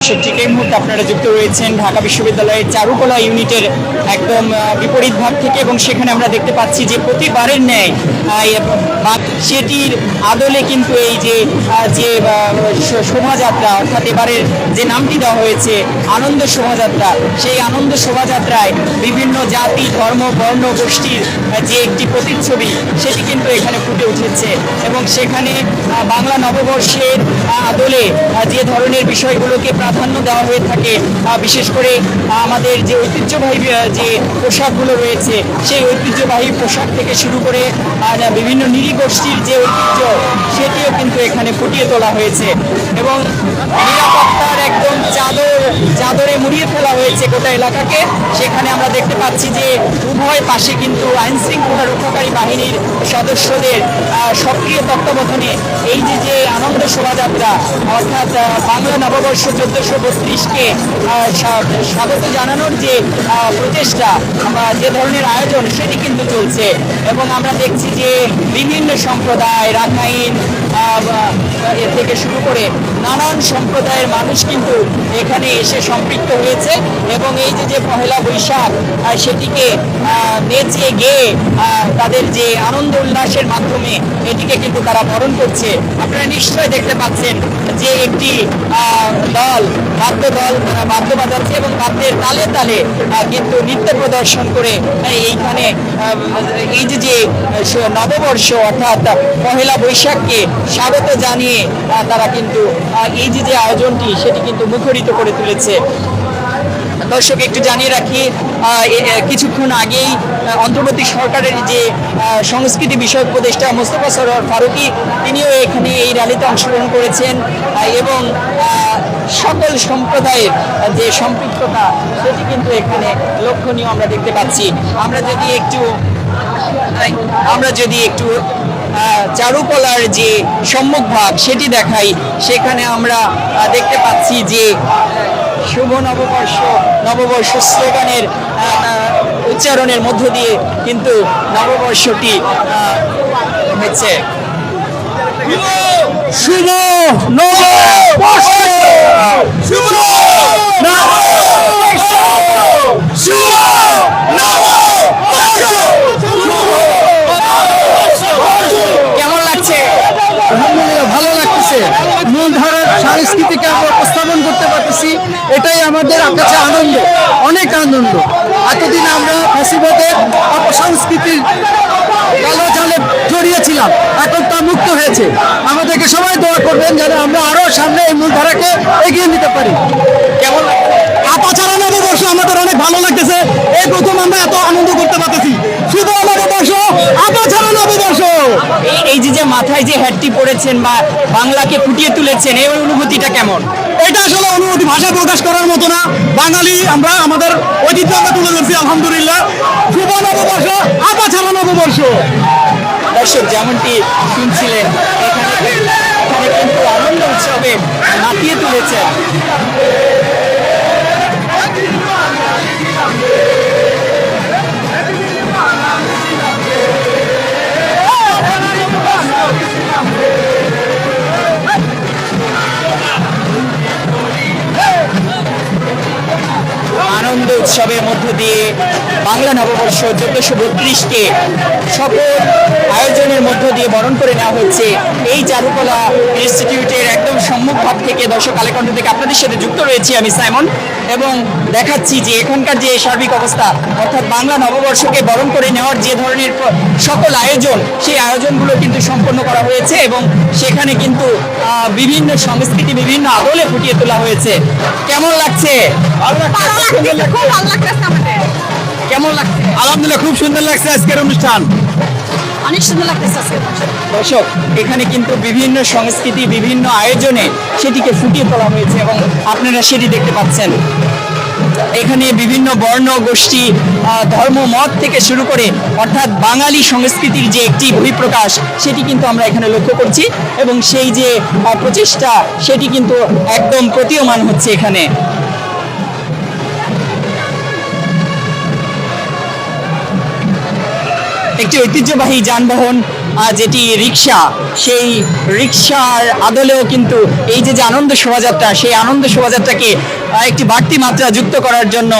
ঠিক এই মুহূর্তে আপনারা যুক্ত রয়েছেন ঢাকা বিশ্ববিদ্যালয়ের চারুকলা ইউনিটের একদম বিপরীত ভাগ থেকে এবং সেখানে আমরা দেখতে পাচ্ছি যে প্রতিবারের ন্যায় সেটির আদলে কিন্তু এই যে যে শোভাযাত্রা, অর্থাৎ এবারের যে নামটি দেওয়া হয়েছে, আনন্দ শোভাযাত্রা, সেই আনন্দ শোভাযাত্রায় বিভিন্ন জাতি, ধর্ম, বর্ণ, গোষ্ঠীর যে একটি প্রতিচ্ছবি, সেটি কিন্তু এখানে ফুটে উঠেছে এবং সেখানে বাংলা নববর্ষের আদলে যে ধরনের বিষয়গুলোকে প্রাধান্য দেওয়া হয়ে থাকে। বিশেষ করে আমাদের যে ঐতিহ্যবাহী যে পোশাকগুলো রয়েছে, সেই ঐতিহ্যবাহী পোশাক থেকে শুরু করে বিভিন্ন নৃগোষ্ঠীর যে ঐতিহ্য, সেটিও কিন্তু এখানে ফুটিয়ে তোলা হয়েছে। এবং নিরাপত্তার একদম চাদর, চাদরে মুড়িয়ে ফেলা হয়েছে গোটা এলাকাকে। সেখানে আমরা দেখতে পাচ্ছি যে উভয় পাশে কিন্তু আইন শৃঙ্খলা রক্ষাকারী বাহিনীর সদস্যদের সক্রিয় তত্ত্বাবধানে এই যে যে আনন্দ শোভাযাত্রা, অর্থাৎ বাংলা নববর্ষ চোদ্দশো বত্রিশকে স্বাগত জানানোর যে প্রচেষ্টা বা যে ধরনের আয়োজন, সেটি কিন্তু চলছে। এবং আমরা দেখছি যে বিভিন্ন সম্প্রদায়, রাখাইন থেকে শুরু করে নানান সম্প্রদায়ের মানুষ কিন্তু এখানে এসে সম্পৃক্ত হয়েছে এবং এই যে যে পহেলা বৈশাখ সেটিকে নেচে গেয়ে তাদের যে আনন্দ উল্লাসের মাধ্যমে এটিকে কিন্তু তারা বরণ করছে। আপনারা নিশ্চয় দেখতে পাচ্ছেন যে একটি দল, বাদ্য দল তারা বাদ্য বাজাচ্ছে এবং বাদ্যের তালে তালে কিন্তু নৃত্য প্রদর্শন করে এইখানে এই যে যে নববর্ষ অর্থাৎ পহেলা বৈশাখকে স্বাগত জানিয়ে তারা কিন্তু এই যে যে আয়োজনটি, সেটি কিন্তু মুখরিত করে তুলেছে। দর্শক, একটু জানিয়ে রাখি কিছুক্ষণ আগেই অন্তর্বর্তী সরকারের যে সংস্কৃতি বিষয়ক উপদেষ্টা মোস্তফা সরোয়ার ফারুকি, তিনিও এখানে এই র্যালিতে অংশগ্রহণ করেছেন এবং সকল সম্প্রদায়ের যে সম্পৃক্ততা, সেটি কিন্তু এখানে লক্ষণীয় আমরা দেখতে পাচ্ছি। আমরা যদি একটু আমরা যদি একটু চারুকলার যে সম্মুখ ভাগ সেটি দেখাই। সেখানে আমরা দেখতে পাচ্ছি যে শুভ নববর্ষ নববর্ষ স্লোগানের উচ্চারণের মধ্য দিয়ে কিন্তু নববর্ষটি হচ্ছে। শুভ নববর্ষ! শুভ নববর্ষ শুভ কেমন লাগছে আলহামদুলিল্লাহ ভালো লাগতেছে মূলধারার সংস্কৃতিকে আমরা উপস্থাপন করতে পারতেছি এটাই আমাদের কাছে আনন্দ অনেক আনন্দ। এতদিন আমরা ফ্যাসিবাদের অপসংস্কৃতির কালো জালে জড়িয়েছিলাম এখন তা মুক্ত হয়েছে। আমাদেরকে সবাই দোয়া করবেন যেন আমরা আরও সামনে এই মূলধারাকে এগিয়ে নিতে পারি। কেমন লাগছে? আপা ছাড়া নববর্ষ আমাদের অনেক ভালো লাগতেছে। এই প্রথম আমরা এত আনন্দ করতে পারতেছি। শুভ নববর্ষ আপা ছাড়া নববর্ষ এই- এই যে যে মাথায় যে হ্যাটটি পড়েছেন বা বাংলাকে ফুটিয়ে তুলেছেন এই অনুভূতিটা কেমন? এটা আসলে অনুভূতি ভাষা প্রকাশ করার মতো না। বাঙালি আমরা আমাদের ঐতিহ্য আমরা তুলে ধরছি আলহামদুলিল্লাহ। শুভ নববর্ষ আপা ছাড়া নববর্ষ। দর্শক যেমনটি শুনছিলেন এখানে এখানে কিন্তু আনন্দ উৎসবে মাতিয়ে তুলেছেন। উৎসবের মধ্য দিয়ে বাংলা নববর্ষ চোদ্দশো বত্রিশকে সকল আয়োজনের মধ্য দিয়ে বরণ করে নেওয়া হচ্ছে। এই চারুকলা ইনস্টিটিউটের একদম সম্মুখ ভাগ থেকে দর্শক আলেকণ্ঠ থেকে আপনাদের সাথে যুক্ত রয়েছি আমি সাইমন। এবং দেখাচ্ছি যে এখানকার যে সার্বিক অবস্থা অর্থাৎ বাংলা নববর্ষকে বরণ করে নেওয়ার যে ধরনের সকল আয়োজন সেই আয়োজনগুলো কিন্তু সম্পন্ন করা হয়েছে এবং সেখানে কিন্তু আহ, বিভিন্ন সংস্কৃতি বিভিন্ন আদলে ফুটিয়ে তোলা হয়েছে। কেমন লাগছে? কেমন লাগছে? আলহামদুলিল্লাহ খুব সুন্দর লাগছে আজকের অনুষ্ঠান। অনেক সুন্দর লাগতেছে আজকে দর্শক, এখানে কিন্তু বিভিন্ন সংস্কৃতি, বিভিন্ন আয়োজনে সেটিকে ফুটিয়ে তোলা হয়েছে এবং আপনারা সেটি দেখতে পাচ্ছেন। এখানে বিভিন্ন বর্ণ, গোষ্ঠী ধর্ম, মত থেকে শুরু করে অর্থাৎ বাঙালি সংস্কৃতির যে একটি বহিঃপ্রকাশ, সেটি কিন্তু আমরা এখানে লক্ষ্য করছি এবং সেই যে প্রচেষ্টা, সেটি কিন্তু একদম প্রতীয়মান হচ্ছে এখানে। একটি ঐতিহ্যবাহী যানবাহন যেটি রিক্সা, সেই রিক্সার আদলেও কিন্তু এই যে যে আনন্দ শোভাযাত্রা, সেই আনন্দ শোভাযাত্রাকে একটি বাড়তি মাত্রা যুক্ত করার জন্য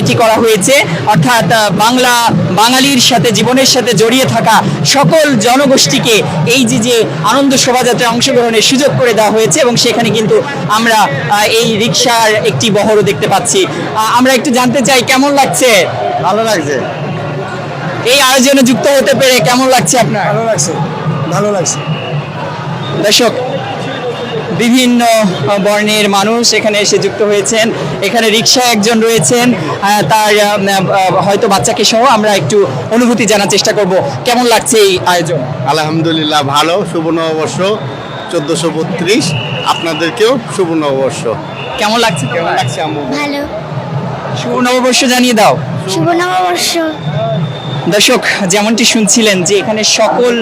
এটি করা হয়েছে। অর্থাৎ বাংলা, বাঙালির সাথে, জীবনের সাথে জড়িয়ে থাকা সকল জনগোষ্ঠীকে এই যে যে আনন্দ শোভাযাত্রায় অংশগ্রহণের সুযোগ করে দেওয়া হয়েছে এবং সেখানে কিন্তু আমরা এই রিক্সার একটি বহরও দেখতে পাচ্ছি। আমরা একটু জানতে চাই, কেমন লাগছে? ভালো লাগছে। এই আয়োজনে যুক্ত হতে পেরে কেমন লাগছে আপনার? ভালো লাগছে ভালো লাগছে। দর্শক বিভিন্ন বর্ণের মানুষ এখানে এসে যুক্ত হয়েছেন। এখানে রিক্সা একজন রয়েছেন তার হয়তো বাচ্চাকে সহ আমরা একটু অনুভূতি জানার চেষ্টা করব। কেমন লাগছে এই আয়োজন? আলহামদুলিল্লাহ ভালো শুভ নববর্ষ চোদ্দশো বত্রিশ। আপনাদেরকেও শুভ নববর্ষ। কেমন লাগছে? কেমন লাগছে ভালো। শুভ নববর্ষ জানিয়ে দাও। শুভ নববর্ষ। দর্শক, যেমনটি শুনছিলেন যে এখানে সকল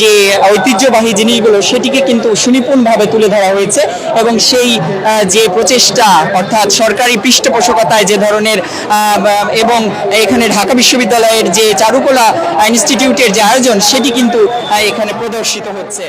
যে ঐতিহ্যবাহী জিনিসগুলো, সেটিকে কিন্তু সুনিপুণভাবে তুলে ধরা হয়েছে এবং সেই যে প্রচেষ্টা, অর্থাৎ সরকারি পৃষ্ঠপোষকতায় যে ধরনের এবং এখানে ঢাকা বিশ্ববিদ্যালয়ের যে চারুকলা ইনস্টিটিউটের যে আয়োজন, সেটি কিন্তু এখানে প্রদর্শিত হচ্ছে।